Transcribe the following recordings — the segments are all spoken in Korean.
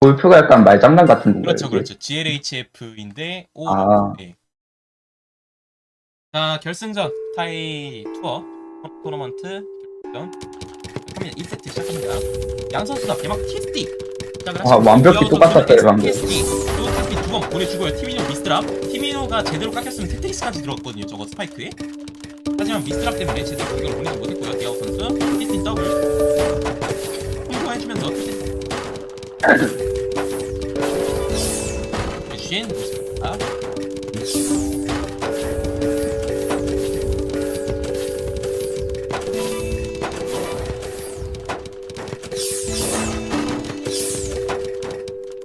골프가 약간 말장난 같은 건가요? 그렇죠, 이게? 그렇죠. GLHF인데 O 아. 네. 자 결승전 타이 투어 토너먼트 결승전 1세트 시작합니다. 양 선수 다 개막 TSD. 아, 완벽히 똑같았어요, 방금. TSD. 또 TSD 두번 보내주고요. 티미노 미스드랍. 티미노가 제대로 깎였으면 테트리스까지 들어갔거든요. 저거 스파이크에. 하지만 미스드랍 때문에 제대로 공격을 보내지 못했고요. 디아우 선수 TSD 더블. 홍보해주면서 해 주신 모습입니다.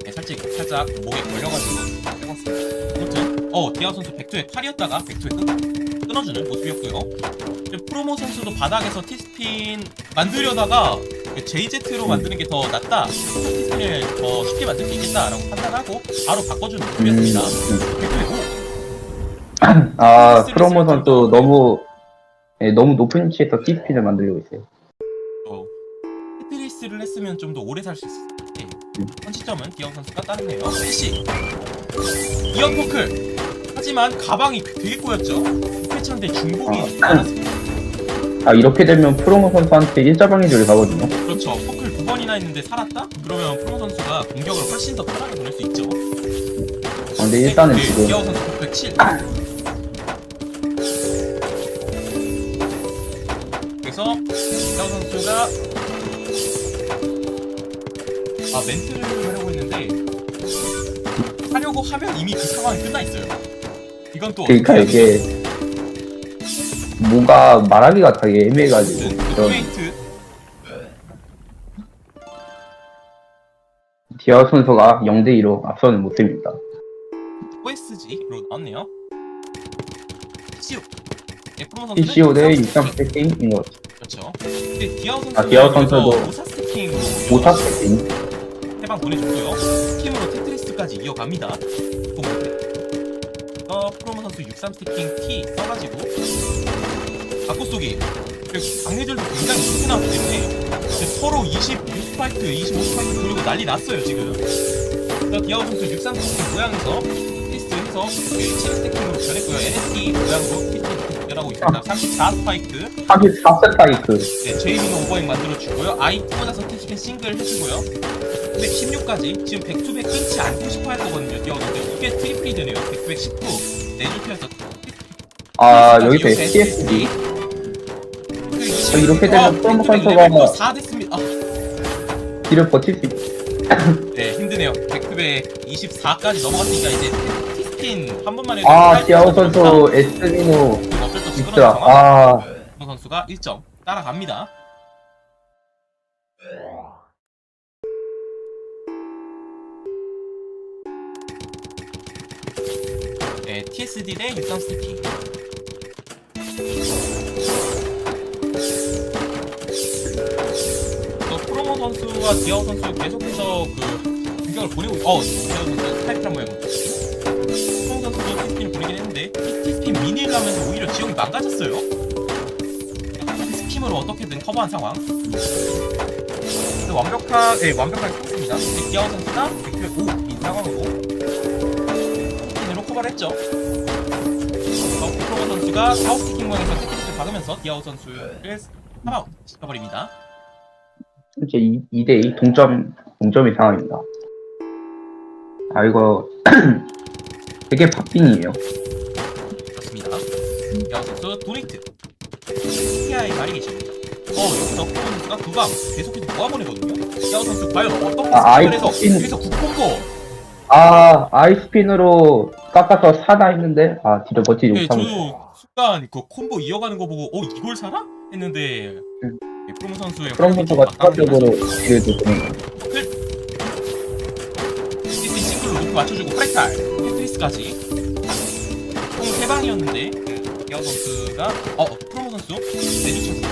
네, 살짝 살짝 목에 걸려가지고 빼봤습니다. 아무튼 어 디아 선수 백투의 팔이었다가 백투에 끊, 끊어주는 모습이었고요. 이제 프로모 선수도 바닥에서 티스핀 만들려다가 JZ로 만드는 게 더 낫다. 티스핀을 더 쉽게 만들 수 있겠다라고 판단하고 바로 바꿔주는 모습이었습니다. 백투에 오아 프로모 선수 너무 예, 너무 높은 위치에서 티스핀을 만들고 있어요. 어, 테트리스를 했으면 좀 더 오래 살 수 있을 텐데 음. 현 시점은 디어 선수가 따르네요. 패시 이어 포클 하지만 가방이 되게 꼬였죠. 패치한데 중복이 아. 많았습니다. 아 이렇게 되면 프로모 선수한테 일자방위를 가거든요. 그렇죠. 포클 두 번이나 했는데 살았다? 그러면 프로 선수가 공격을 훨씬 더 편하게 보낼 수 있죠. 아, 근데 일단은 네, 지금 디어 선수 포클 7. 그래서 디어 선수가 아 멘트를 하려고 했는데 하려고 하면 이미 그 상황이 끝나 있어요. 이건 또 그러니까 어떻게 해야 되죠? 이게 뭐가 말하기가 되게 애매해가지고 그런 포메이트 디아 선수가 0대2로 앞서는 모습입니다. OSG로 나왔네요. PCO. 네, PCO 대 육삼 63 스태킹인 것 같아요. 그렇죠. 근데 디아우 선수 아, 디아우 선수도 모사 스태킹으로 54 스태킹. 해방 보내줬고요. 스팀으로 테트리스까지 이어갑니다. 프로모 선수 63 스태킹 T 써가지고 바꿔 쏘기. 그리고 강해절도 굉장히 좋게 나왔기 때문에 이제 서로 26 스파이크, 25 스파이크 돌리고 난리 났어요 지금. 그래서 디아우 선수 63 스태킹 모양에서 테스트해서 7 스태킹으로 변했고요. NST 모양으로 테스트 변하고 있습니다. 34 스파이크. 34세 파이크. 네, 제이미는 오버행 만들어주고요. 아이 꽂아서 테스핀 싱글 해주고요. 근데 16까지 지금 백투백 끊지 않고 싶어 할 거거든요. 뛰어오는데 이게 트리플이 되네요. 백투백 19 피어서 아 여기서 STSD. 아, 이렇게 되면 프로모 선수가 뭐- 4 됐습니다. 아, 뒤를 버틸 수 있... 네 힘드네요. 백투백 24까지 넘어갔으니까 이제 티스핀 한 번만 해도 아할 디아오 선수 에스미노. 어쩔 수 없이 상황. 아정 선수가 1점 따라갑니다. 네, TSD 대63 스태킹. 또 프로모 선수와 디아오 선수 계속해서 그 공격을 보내고 있- 어 디아오 선수 스타이프란 모양. 프로모 선수도 티스핀을 보내긴 했는데 티스핀 미니를 하면서 오히려 지형이 망가졌어요. 스팀으로 어떻게든 커버한 상황. 근데 완벽하, 예, 완벽하게 컸습니다. 디아오 선수가 커버를 했죠. 어, 프로모 선수가 하우스키킹 모양에서 테크닉을 박으면서 디아오 선수를 사망 시켜버립니다. 이제 2대2 동점 동점의 상황입니다. 아 이거 되게 팝빙이에요. 그렇습니다. 디아오 선수 도네이트. TI 말이 계십니다. 어, 여기서 프로모 선수가 두방 계속해서 모아보내거든요. 디아오 선수 과연 어떻게 아, 스킵을 해서. 여기서 9콤보 아 아이스핀으로 깎아서 사나 했는데? 아 버티지 네, 못하고 저도 순간 그 콤보 이어가는 거 보고 어 이걸 사나? 했는데 음. 네, 프로모 선수의 그런 선수가 추가적으로 도는 시스템 싱글로 높이 맞춰주고 프렉탈 테트리스까지. 총 3방이었는데 그, 기아 선수가 어 어, 프로모 선수? 내주쳤습니다.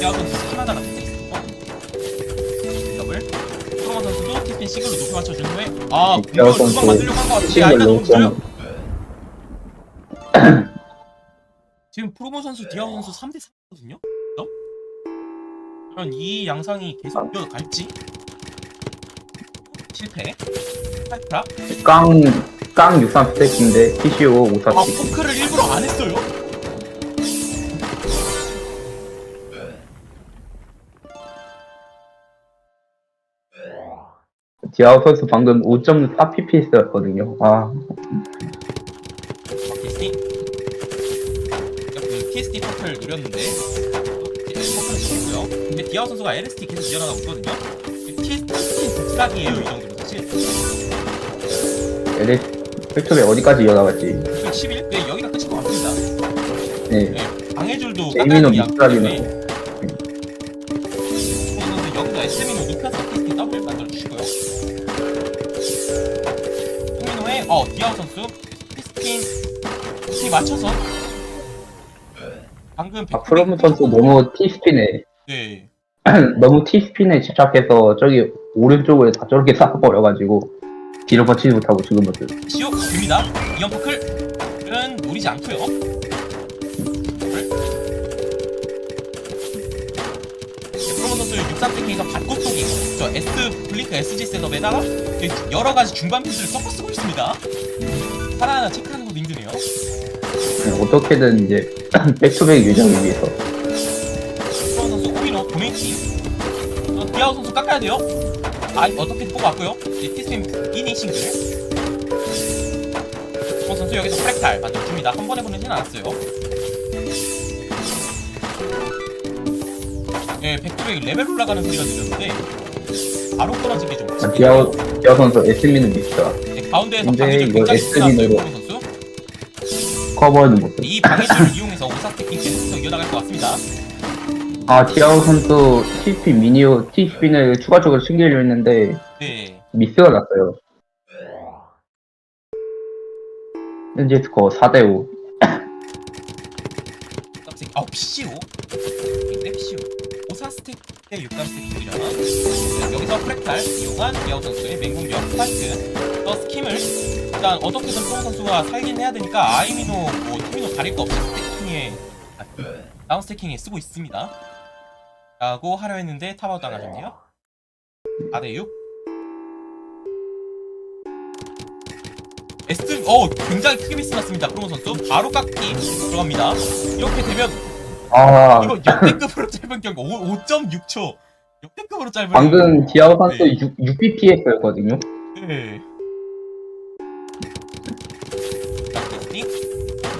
기아 선수 하나다나 테트 스핀 싱글로 높이 맞춰준 후에 아 공격을 금방 만들려고 한 것 같은데 아이가 너무 좀 지금 프로모 선수 디아오 선수 3대 3거든요. 그럼 이 양상이 계속 이어갈지? 실패. 팔프라. 깡, 깡 63 스택인데 TCO 54 아, 스택. 포크를 일부러 안 했어요? 디아오 선수 방금 5.4pps였거든요. 아, TSD. 그 TSD 퍼플 노렸는데 퍼플 죽었고요. 근데 디아오 선수가 LST 계속 이어나가고 있거든요. TSD 복사기예요 이 정도면 사실. LS 팩토리 어디까지 이어나갈지. 그 11. 네, 여기가 끝인 것 같습니다. 네. 네, 방해줄도 제이미노 깎아야 미스라비노. 선수 맞춰서 방금 아, 프로무 선수 너무 T스핀에, 네. 너무 T스핀에 집착해서 저기 오른쪽을 다 저렇게 싹버려가지고 뒤로 버티지 못하고 죽은 것들. 시오 됩니다. 이연 퍼클은 노리지 않고요. 프로모 선수 63세킹에서 받고 쏘기 저 S 블링크 SG 셋업에다가 여러 가지 중반 피스를 섞어 쓰고 있습니다. 하나하나 체크하는 것도 힘드네요. 네, 어떻게든 이제 백투백 유지하기 위해서. 프로모 선수 도메이킹 어, 디아오 선수 깎아야 돼요. 아 어떻게 뽑았고요. 티스팀 이닝 싱글 프로모 선수 여기서 프랙탈 만들어줍니다. 한 번에 보내진 않았어요. 예, 백두백 레벨 올라가는 소리가 들렸는데 바로 끊어지게 좀 아, 디아오, 디아오 선수 에스미는 미스가 네, 가운데에서 이제 방해줄 이거 굉장히 SB 나왔어요 으로. 커버하는 모습. 이 방해줄을 이용해서 오사스테킹 계속해서 이어나갈 것 같습니다 아, 디아오 선수 TSP 미니오 T스핀을 추가적으로 챙기려 했는데 네 미스가 났어요. 현재 스코어 4대 5. 깜짝 아 PCO 6감스텍이잖아 네, 여기서 프랙탈 이용한 디아오 선수의 맹공격 파이트 더 스킴을 일단 어떻게든 프로 선수가 살긴 해야 되니까 아이미노 뭐 투미노 가릴 거 없이 스태킹에 아, 다운 스태킹에 쓰고 있습니다. 라고 하려 했는데 타바우 당하셨네요. 4대6 S 어 굉장히 크게 미스 났습니다. 프로모 선수. 바로 깎기 들어갑니다. 이렇게 되면 아, 이거 역대급으로 짧은 경고 5.6초 역대급으로 짧은 방금 디아오 선수 네. 6, 6bps였거든요. 네. 자, 테스팅.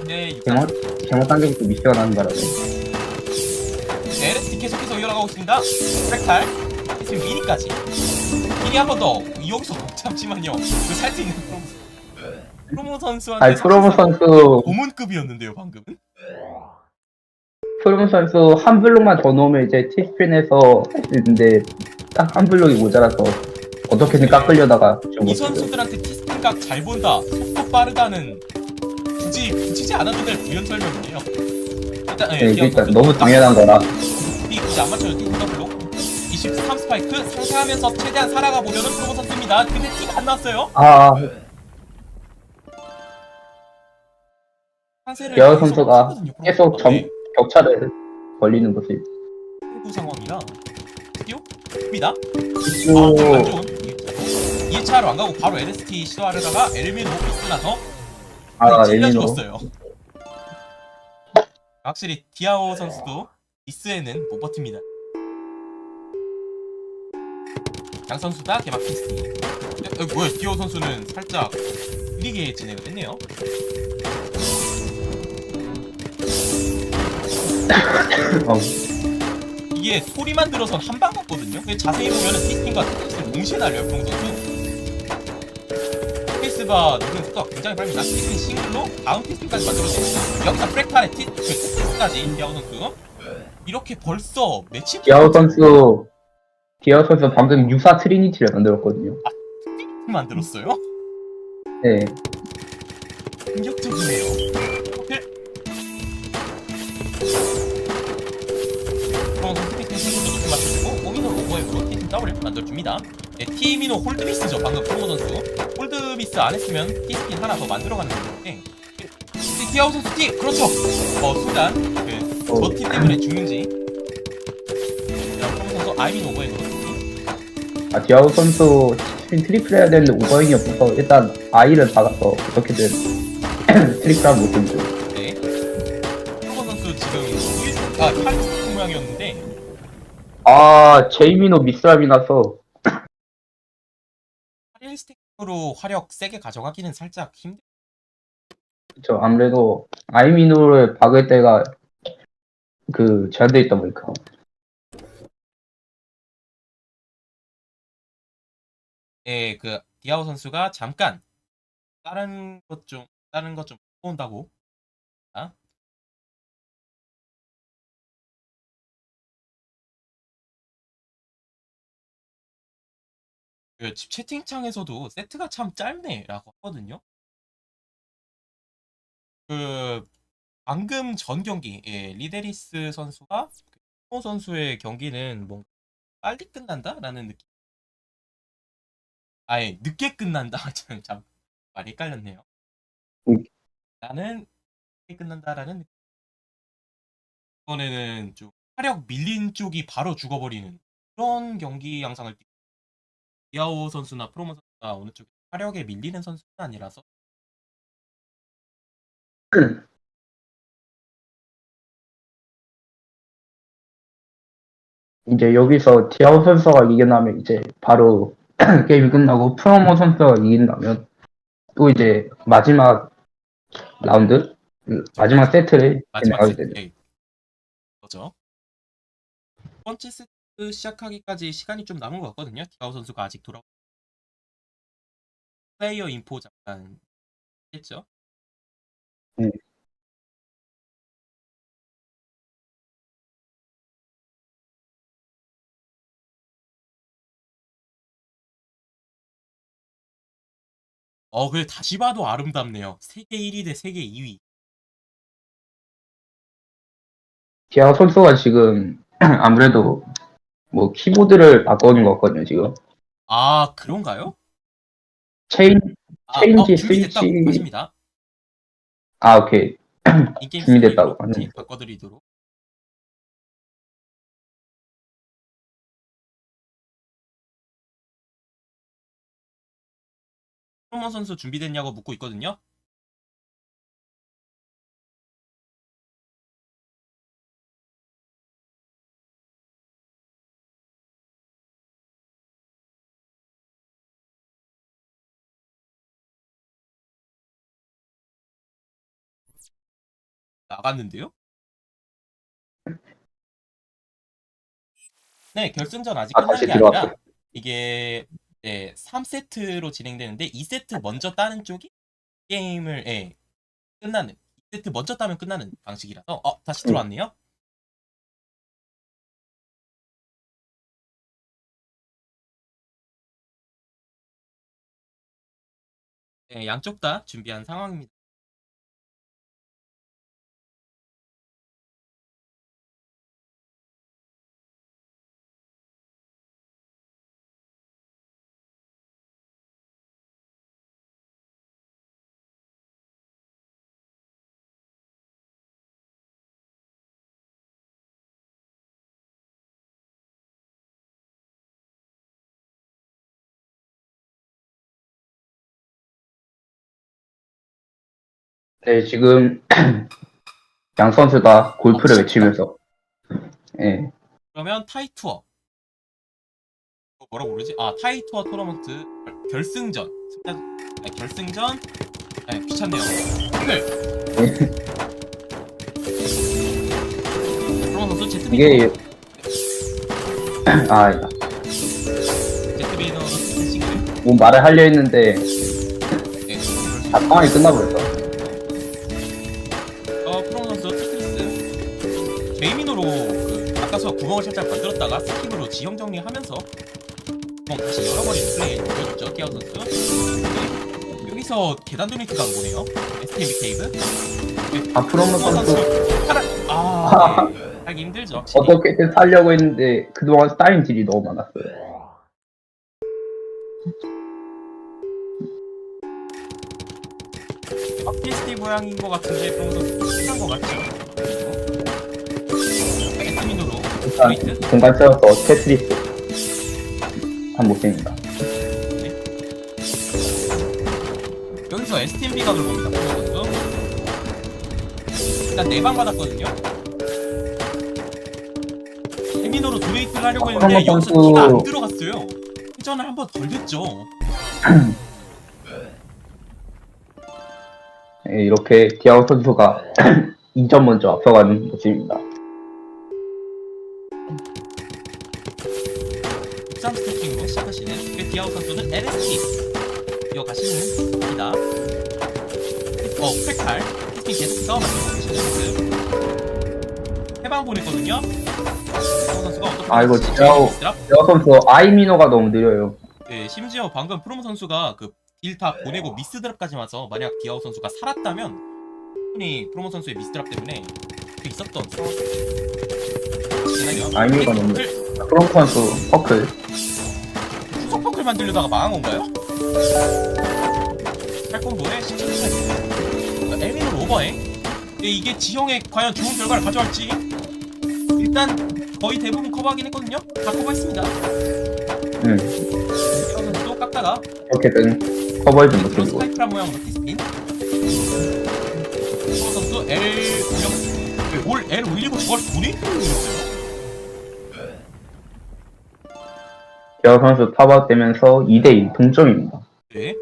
네, 잘못, 잘못한 게또 미스가 나는 바람에. 네, LSD 계속해서 이어나가고 있습니다. 프랙탈. 지금 미니까지. 미니 한 번 더. 여기서 잠시만요. 이거 살수 있는 프로모. 선수한테 아니, 프로모 선수, 고문급이었는데요, 방금. 프 로모 선수 한 블록만 더 넣으면 이제 할수 있는데, 딱 한 블록이 모자라서 어떻게든 깎으려다가 이. 선수들한테 티스팅각 잘 본다, 속도 빠르다는 굳이 붙이지 않아도 될 부연 설명이에요. 일단, 네, 네, 선수. 너무 당연한 거라. 이 굳이 안 맞춰도 티 더블로 23 스파이크 상승하면서 최대한 살아가 보려는 프로모 선수입니다. 근데 티가 안 났어요. 아, 계속 선수가 하거든요, 계속 선수가. 점, 네, 격차를 벌리는 모습. 그 상황이라 뛰어입니다. 또, 아, 좀안 좋은 2차로 안 가고 바로 LST 시도하려다가 엘미노 미스 나서 아, 찔려 레미노. 죽었어요. 확실히 디아오 선수도 미스에는 못 버팁니다. 양 선수 다 개막 어, 뭐야 디아오 선수는 살짝 느리게 진행을 했네요. 어, 이게 소리만 들어선 한방 같거든요. 근데 자세히 보면은 티스팅과 테스트를 동시에 날려요, 프로 선수. 페이스가 누른 속도가 굉장히 빠릅니다. 티스팅 싱글로 다음 티스팅까지 만들어줍니다. 여기서 프랙탈의 티, 그 테스트까지 디아오 선수. 이렇게 벌써 매치 디아오 선수, 디아오 선수 방금 유사 트리니티를 만들었거든요. 만들었어요? 네. 공격적이네요. 더블을 만들어줍니다. 네, 티미노 홀드미스죠. 방금 프로모 선수. 홀드미스 안 했으면 티스킨 하나 더 만들어가는 건데 디아우 선수 티! 그렇죠! 어, 순간 그, 어. 저티 때문에 죽는지 자, 프로모 선수 아이민 오버헤드 아 디아오 선수 스핀 트리플 해야 되는데 오버행이 없어서 일단 아이를 박아서 어떻게든 트리플한 모습 좀. 네. 아 제이미노 미스랍이 나서 8일 스택으로 화력 세게 가져가기는 살짝 힘들. 저 아무래도 아이미노를 박을 때가 그 제한돼 있다 보니까 예, 그 디아오 선수가 잠깐 다른 것 좀 다른 것좀 본다고. 그 집 채팅창에서도 세트가 참 짧네라고 하거든요. 그 방금 전 경기 예, 리데리스 선수가 그 선수의 경기는 뭔가 빨리 끝난다라는 느낌. 아예 늦게 끝난다. 참, 참 많이 헷갈렸네요. 음. 나는 늦게 끝난다라는 느낌. 이번에는 좀 화력 밀린 쪽이 바로 죽어버리는 그런 경기 양상을 띠- 디아오 선수나 프로모 선수가 어느 쪽에 화력에 밀리는 선수는 아니라서 이제 여기서 디아오 선수가 이겨나면 이제 바로 게임이 끝나고 프로모 선수가 이긴다면 또 이제 마지막 라운드 그 마지막 세트를 마지막 진행하게 세트 되죠. 예. 거죠. 첫 번째 세트 시작하기까지 시간이 좀 남은 것 같거든요. 디아오 선수가 아직 돌아. 플레이어 인포 잠깐 했죠. 네. 어, 그래 다시 봐도 아름답네요. 세계 1위 대 세계 2위. 디아오 선수가 지금 아무래도 뭐 키보드를 바꿔는 것 같거든요 지금 아, 그런가요? 체인 아, 체인지 어, 스위치- 하십니다. 아 오케이 준비됐다고. 바꿔드리도록. 프로모 선수 준비됐냐고 묻고 있거든요. 나갔는데요? 네, 결승전 아직 아, 끝난 다시 게 아니라 들어왔어요. 이게 네, 3세트로 진행되는데 2세트 먼저 따는 쪽이 게임을 예, 끝나는 2세트 먼저 따면 끝나는 방식이라서 어, 다시 음. 들어왔네요. 네, 양쪽 다 준비한 상황입니다. 네 지금 양 선수 다 골프를 아, 외치면서 예. 그러면 타이투어. 어, 뭐라고 부르지? 아 타이투어 토너먼트 결- 결승전. 승자, 아니, 결승전. 네, 귀찮네요. 오늘 프로모 선수 제트비너 이게 아 제트비너 뭐 말을 하려 했는데 네, 다 상황이 끝나버렸어 어 지형 정리하면서. 구멍 다시 열어버리는 플레이 보여줬죠? 티아우 선수 네, 여기서 계단 도니트가 보네요. SKB 케이브? 아 프로모 선수 살아 아 네. 하기 힘들죠 확실히. 어떻게든 살려고 했는데 그동안 쌓인 딜이 너무 많았어요. 빡피스티 모양인 것 같은데 선수 끝난 것 같죠? 에스미 스트레이트 공간 세워서 테트리스 한 모습입니다. 여기서 STMB 각을 봅니다. 프로모 선수. 일단 네 방 받았거든요. 에미노로 도레이트를 하려고 했는데 프로모 여기서 선수- 키가 안 들어갔어요. 회전을 한 번 덜 됐죠. 예, 이렇게 디아오 선수가 2점 먼저 앞서가는 모습입니다. 디아우 선수는 LST 이어가시는 겁니다. 어, 프렉탈 테스팅 계속 싸움하시고 계시는 모습. 해방 보냈거든요. 디아우 선수가 어떻게 될지 디아우. 미스랍. 디아오 선수 아이미노가 너무 느려요. 예, 심지어 방금 프로모 선수가 그일다 보내고 미스 드랍까지 와서 만약 디아우 선수가 살았다면 충분히 프로모 선수의 미스 드랍 때문에 그 있었던. 아이미가 너무 프롬 선수 퍼클 퍼클 만들려다가 망한 건가요? 팔콤보에 17차입니다. 에미는 오버행. 근데 이게 지형에 과연 좋은 결과를 가져갈지 일단 거의 대부분 커버하긴 했거든요. 다 커버했습니다. 음, 이런 선수도 깎다가 어떻게든 그런 모습이고 스파이크란 모양으로 티스핀. 프로 선수 L 올려 올 L 올리고 저걸 돈이 올렸어요. 디아오 선수 탑아웃되면서 2대2 동점입니다. 네.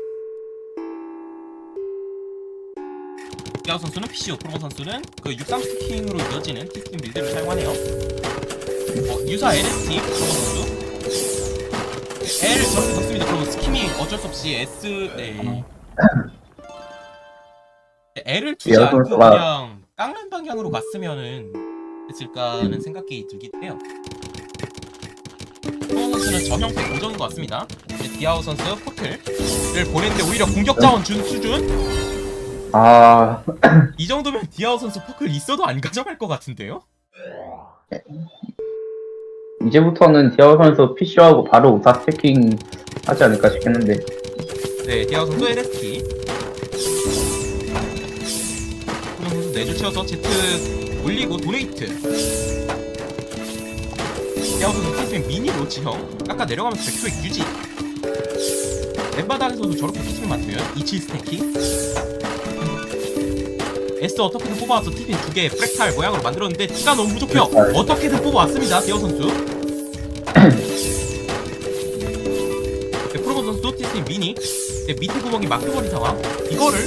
야우 선수는 PCO, 프로모 선수는 그63 스티킹으로 이어지는 티스팅 빌드를 사용하네요. 어, 유사 LST 프로모 선수. L 저렇게 넣습니다. 그러면 스킴이 어쩔 수 없이 S 네. L을 두지 야우 않고 선수가- 그냥 깎는 방향으로 갔으면은 됐을까 하는 생각이 들기도 해요. 선수는 저 형태 고정인 것 같습니다. 이제 디아우 선수 포클을 보냈는데 오히려 공격 자원 준 수준? 아 이 정도면 디아우 선수 포클 있어도 안 가져갈 것 같은데요? 이제부터는 디아오 선수 PC하고 바로 우사 스태킹 하지 않을까 싶겠는데 네, 디아우 선수 LST. 그럼 선수 내줄 채워서 Z 올리고 도네이트. 선수 피스맨 미니 로 지 형. 아까 내려가면서 백소의 유지. 맨바닥에서도 저렇게 피스맨 맞으면 27 스태킹. S 어떻게든 뽑아와서 티핀 두개 프랙탈 모양으로 만들었는데 티가 너무 부족해요. 어떻게든 뽑아왔습니다, 디아우 선수. 네, 프로모 선수 티스틴 미니 네, 밑에 구멍이 막혀버린 상황 이거를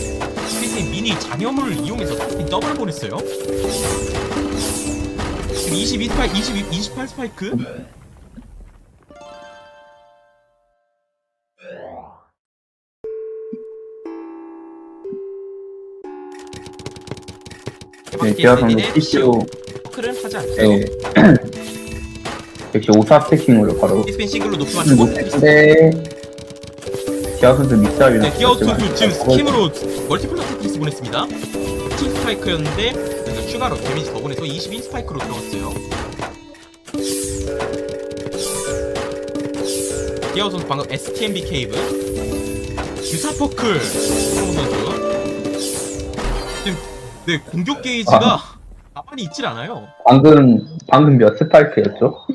티스틴 미니 잔여물을 이용해서 티스틴 더블을 보냈어요 22 스파이크 22, 28 스파이크 네, 디아오 선수 PCO 포크는 하지 않죠 네. 역시 오사 스태킹으로 바로 티스핀 싱글로 높이 맞추고 못했는데 디아오 선수 미스합이 네, 기아우 선수 지금 스킴으로 멀티플러 테트리스 보냈습니다. 팀 스파이크였는데 추가로 데미지 더 보내서 22 스파이크로 들어갔어요. 기아우 선수 방금 STMB 케이브 선수 지금 네 공격 게이지가 가만히 있질 않아요. 방금 방금 몇 스파이크였죠?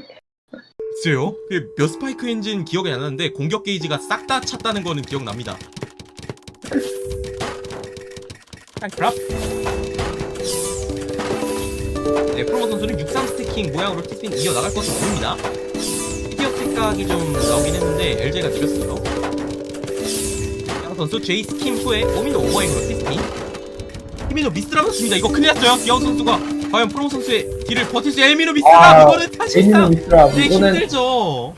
글쎄요. 그몇 스파이크인지는 기억이 안 나는데 공격 게이지가 싹 다 찼다는 거는 기억납니다. 타이크랍. 네, 프로모 선수는 63 스태킹 모양으로 티스핀 이어나갈 것으로 보입니다. 피디어 택각이 좀 나오긴 했는데 LJ가 느렸어요. 양 선수 제이 스킴 후에 오미노 오버행으로 티스핀. 히미노 미스라였습니다. 이거 큰일 났어요. 기아우 선수가 과연 프로모 선수의 딜을 버틸 수 엘미노 미스라 아, 이거는 사실상 미스랍 네, 이거는 힘들죠.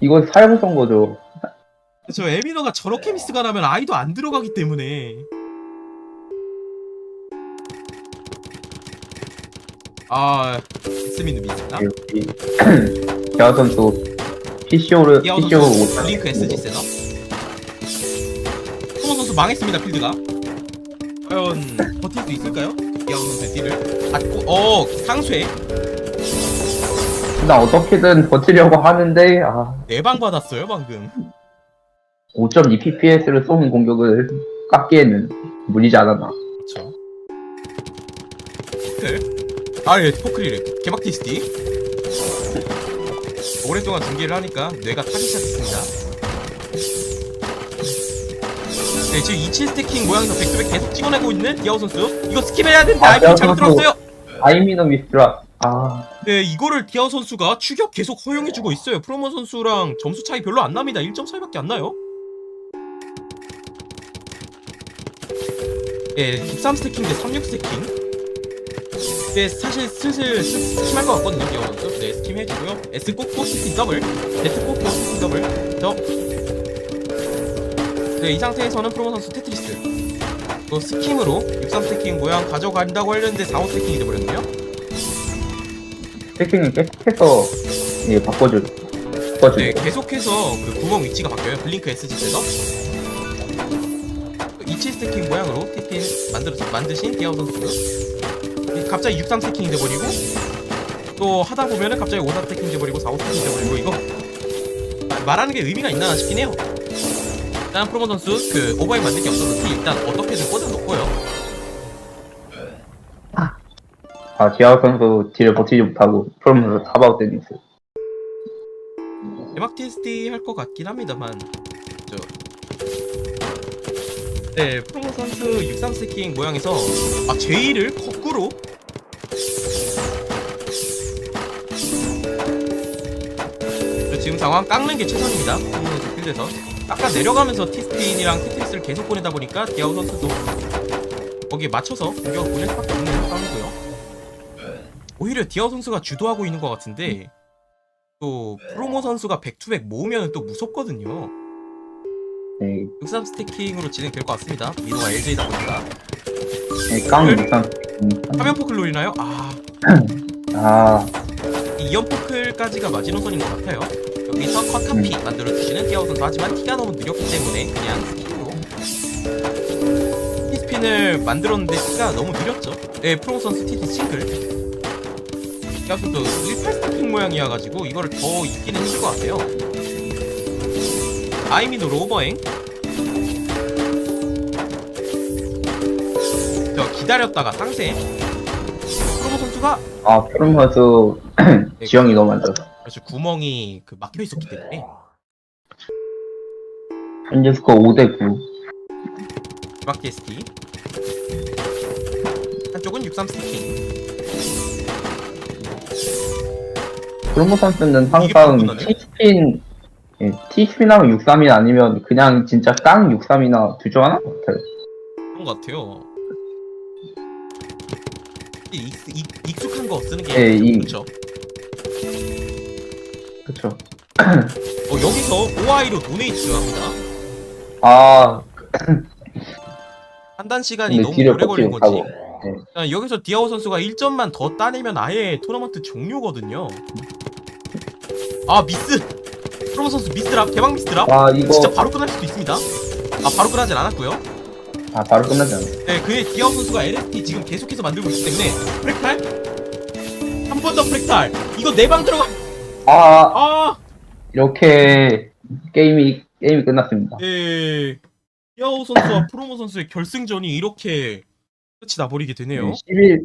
이건 선 거죠. 저 에미너가 저렇게 미스가 나면 아이도 안 들어가기 때문에 아 스미는 미스다. 역시 디아오 선수 PCO를 디아우 PCO 선수 링크 SG 셋업 소모 선수 망했습니다 필드가. 과연 버틸 수 있을까요? 디아우 선수의 딜을 받고 어 상쇄. 일단 어떻게든 버티려고 하는데 아. 내방 받았어요 방금. 5.2 PPS를 쏘는 공격을 깎기에는 무리지 않았나. 그렇죠 아예 포클이래 개막 티스티 오랫동안 중계를 하니까 뇌가 타기 시작했습니다. 네, 지금 27 스태킹 모양에서 백투백 계속 찍어내고 있는 디아오 선수. 이거 스킵해야 되는데 아, 디아오 잘못 선수. 들었어요. 아이미너 미스라. 아, 네, 이거를 디아오 선수가 추격 계속 허용해주고 있어요. 프로모 선수랑 점수 차이 별로 안 납니다. 1점 차이밖에 안 나요. 네, 13 스태킹 대 36 스태킹. 네, 사실 슬슬 스- 심할 것 같거든요, 선수. 네, 스킵 해주고요. S 꼭꼭 스팀 더블, Z 꼭꼭 스팀 더블, 더. 네, 이 상태에서는 프로모 선수 테트리스. 또 스킴으로 63 스태킹 모양 가져간다고 하려는데 45 스태킹이 돼버렸네요. 세팅을 계속해서 예, 바꿔줄. 바꿔줄. 네, 계속해서 그 구멍 위치가 바뀌어요. 블링크 SG에서 27 스태킹 모양으로 TPN 만들어 만드신 디아우 선수. 갑자기 63 스태킹이 돼버리고 또 하다 보면은 갑자기 54 스태킹 돼버리고 45 스태킹 돼버리고 이거 아, 말하는 게 의미가 있나 싶긴 해요. 일단 프로모 선수 그 오버행 만들기 없어서 티 일단 어떻게든 꽂아 놓고요. 아, 디아우 선수 뒤를 버티지 못하고 프로모서 타바웃 데니스. 대박 TSD 할것 같긴 합니다만 저 네, 프로모 선수 63 스태킹 모양에서 아 제이를 거꾸로 지금 상황 깎는 게 최선입니다. 필드에서 깎아 내려가면서 티스핀이랑 테트리스를 계속 보내다 보니까 디아우 선수도 거기에 맞춰서 공격을 보낼 수밖에 없는 상황이고요. 오히려 디아우 선수가 주도하고 있는 것 같은데 또 프로모 선수가 백투백 모으면 또 무섭거든요. 네, 63 스태킹으로 진행될 것 같습니다. 미노가 LJ다 보니까 네, 깡 네? 육삼. 화면 포클 노리나요? 아, 아, 이 이연 포클까지가 마지노선인 것 같아요. 여기서 컷카피 만들어 주시는 티아우 선수 하지만 티가 너무 느렸기 때문에 그냥 스킨으로 티스핀을 만들었는데 티가 너무 느렸죠. 네, 프로모 선수 티티 싱글. 티아우 선수 18 스태킹 모양이어가지고 이거를 더 있기는 힘들 것 같아요. 아이미노 오버행. 저 기다렸다가 상세. 프로모 선수가 아, 프로모서 지형이 너무 안 좋아서. 그렇죠 구멍이 그 막혀 있었기 때문에 현재 스코어 5대9. 막 TST 한쪽은 63 스티킹 프로모 선수는 이게 항상? T스핀, 예, T스핀하고 63이 아니면 그냥 진짜 깡 63이나 둘중 하나 같아요. 그런 것 같아요. 이 익, 익, 익숙한 거 쓰는 게 예, 이- 그렇죠. 그쵸. 어, 여기서 OI로 도네이트 합니다. 아, 판단 시간이 근데 너무 뒤를 오래 걸린 거지. 못하고. 네. 자, 여기서 디아오 선수가 1점만 더 따내면 아예 토너먼트 종료거든요. 아 미스. 프로모 선수 미스랍 대박 미스랍. 아, 이거, 진짜 바로 끝날 수도 있습니다. 아 바로 끝나진 않았고요. 아, 바로 끝나지 않아요. 네, 그의 디아우 선수가 LST 지금 계속해서 만들고 있기 때문에 프렉탈 한 번 더 프렉탈 이거 내 방 들어가 아, 아 이렇게 게임이, 게임이 끝났습니다. 네. 디아우 선수와 프로모 선수의 결승전이 이렇게 끝이 나버리게 되네요. 11,